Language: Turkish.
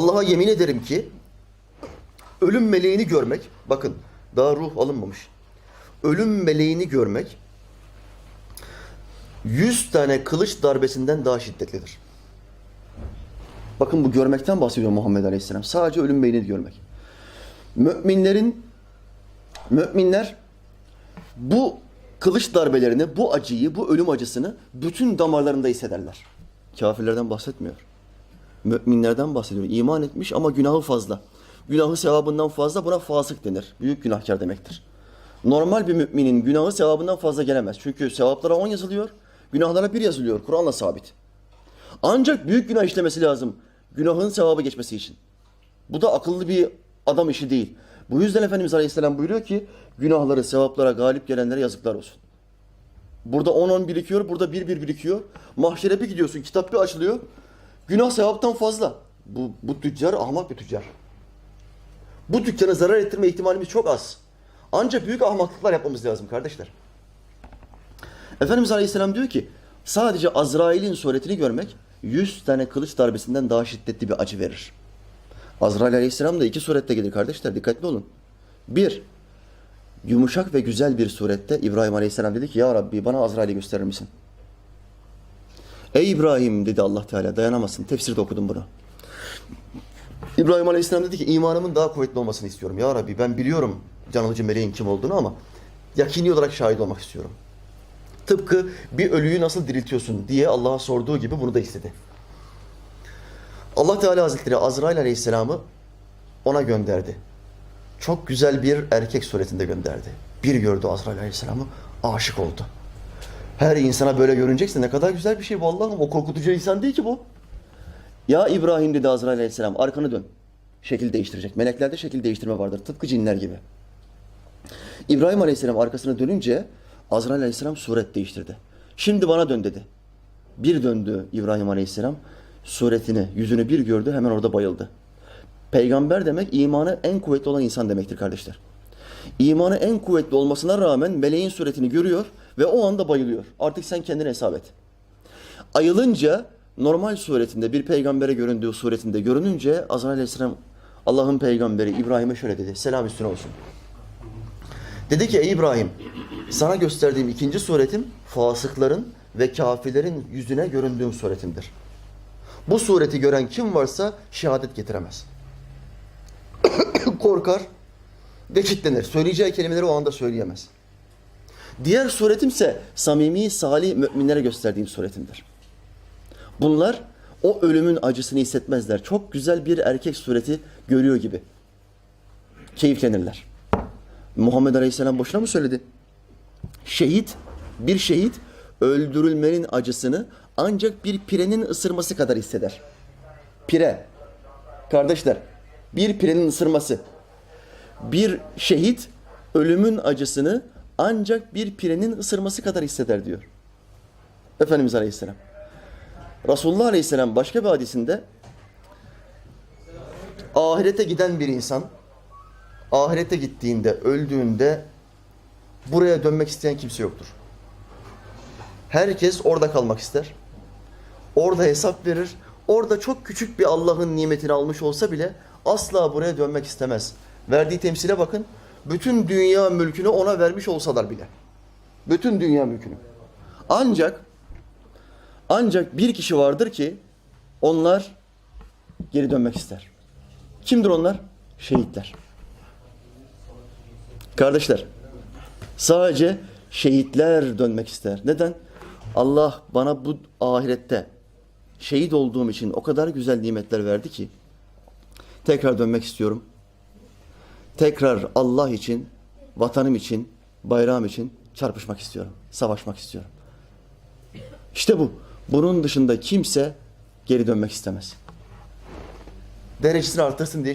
Allah'a yemin ederim ki ölüm meleğini görmek, bakın daha ruh alınmamış. Ölüm meleğini görmek 100 tane kılıç darbesinden daha şiddetlidir. Bakın bu görmekten bahsediyor Muhammed Aleyhisselam. Sadece ölüm meleğini görmek. Müminlerin müminler bu kılıç darbelerini, bu acıyı, bu ölüm acısını bütün damarlarında hissederler. Kafirlerden bahsetmiyor. Müminlerden bahsediyor. İman etmiş ama günahı fazla. Günahı sevabından fazla buna fasık denir. Büyük günahkar demektir. Normal bir müminin günahı sevabından fazla gelemez. Çünkü sevaplara 10 yazılıyor, günahlara bir yazılıyor. Kur'an'la sabit. Ancak büyük günah işlemesi lazım. Günahın sevabı geçmesi için. Bu da akıllı bir adam işi değil. Bu yüzden Efendimiz Aleyhisselam buyuruyor ki günahları sevaplara galip gelenlere yazıklar olsun. Burada 10-10 birikiyor, burada 1-1 birikiyor. Mahşere bir gidiyorsun, kitap bir açılıyor. Günah sevaptan fazla. Bu, bu tüccar ahmak bir tüccar. Bu dükkana zarar ettirme ihtimalimiz çok az. Ancak büyük ahmaklıklar yapmamız lazım kardeşler. Efendimiz Aleyhisselam diyor ki sadece Azrail'in suretini görmek 100 tane kılıç darbesinden daha şiddetli bir acı verir. Azrail Aleyhisselam da iki surette gelir kardeşler dikkatli olun. Bir, yumuşak ve güzel bir surette İbrahim Aleyhisselam dedi ki ya Rabbi bana Azrail'i gösterir misin? Ey İbrahim dedi Allah Teala dayanamazsın. Tefsirde okudum bunu. İbrahim Aleyhisselam dedi ki imanımın daha kuvvetli olmasını istiyorum. Ya Rabbi ben biliyorum can alıcı meleğin kim olduğunu ama yakini olarak şahit olmak istiyorum. Tıpkı bir ölüyü nasıl diriltiyorsun diye Allah'a sorduğu gibi bunu da istedi. Allah Teala Hazretleri Azrail Aleyhisselam'ı ona gönderdi. Çok güzel bir erkek suretinde gönderdi. Bir gördü Azrail Aleyhisselam'ı aşık oldu. Her insana böyle görünecekse ne kadar güzel bir şey bu Allah'ım. O korkutucu insan değil ki bu. Ya İbrahim dedi Azrail Aleyhisselam arkanı dön. Şekil değiştirecek. Meleklerde şekil değiştirme vardır. Tıpkı cinler gibi. İbrahim Aleyhisselam arkasına dönünce Azrail Aleyhisselam suret değiştirdi. Şimdi bana dön dedi. Bir döndü İbrahim Aleyhisselam. Suretini, yüzünü bir gördü hemen orada bayıldı. Peygamber demek imanı en kuvvetli olan insan demektir kardeşler. İmanı en kuvvetli olmasına rağmen meleğin suretini görüyor ve o anda bayılıyor. Artık sen kendine hesap et. Ayılınca normal suretinde bir peygambere göründüğü suretinde görününce Azrail Aleyhisselam Allah'ın peygamberi İbrahim'e şöyle dedi. Selam üstüne olsun. Dedi ki ey İbrahim sana gösterdiğim ikinci suretim fasıkların ve kafirlerin yüzüne göründüğüm suretimdir. Bu sureti gören kim varsa şehadet getiremez. Korkar ve kitlenir. Söyleyeceği kelimeleri o anda söyleyemez. Diğer suretimse samimi, salih müminlere gösterdiğim suretimdir. Bunlar o ölümün acısını hissetmezler. Çok güzel bir erkek sureti görüyor gibi. Keyiflenirler. Muhammed Aleyhisselam boşuna mı söyledi? Şehit, bir şehit öldürülmenin acısını ancak bir pirenin ısırması kadar hisseder. Pire. Kardeşler, bir pirenin ısırması. Bir şehit ölümün acısını ancak bir pirenin ısırması kadar hisseder diyor. Efendimiz Aleyhisselam. Resulullah Aleyhisselam başka bir hadisinde ahirete giden bir insan ahirete gittiğinde, öldüğünde buraya dönmek isteyen kimse yoktur. Herkes orada kalmak ister. Orada hesap verir. Orada çok küçük bir Allah'ın nimetini almış olsa bile asla buraya dönmek istemez. Verdiği temsile bakın. Bütün dünya mülkünü ona vermiş olsalar bile. Bütün dünya mülkünü. Ancak ancak bir kişi vardır ki onlar geri dönmek ister. Kimdir onlar? Şehitler. Kardeşler, sadece şehitler dönmek ister. Neden? Allah bana bu ahirette şehit olduğum için o kadar güzel nimetler verdi ki tekrar dönmek istiyorum. Tekrar Allah için, vatanım için, bayrağım için çarpışmak istiyorum. Savaşmak istiyorum. İşte bu. Bunun dışında kimse geri dönmek istemez. Derecesini artırsın diye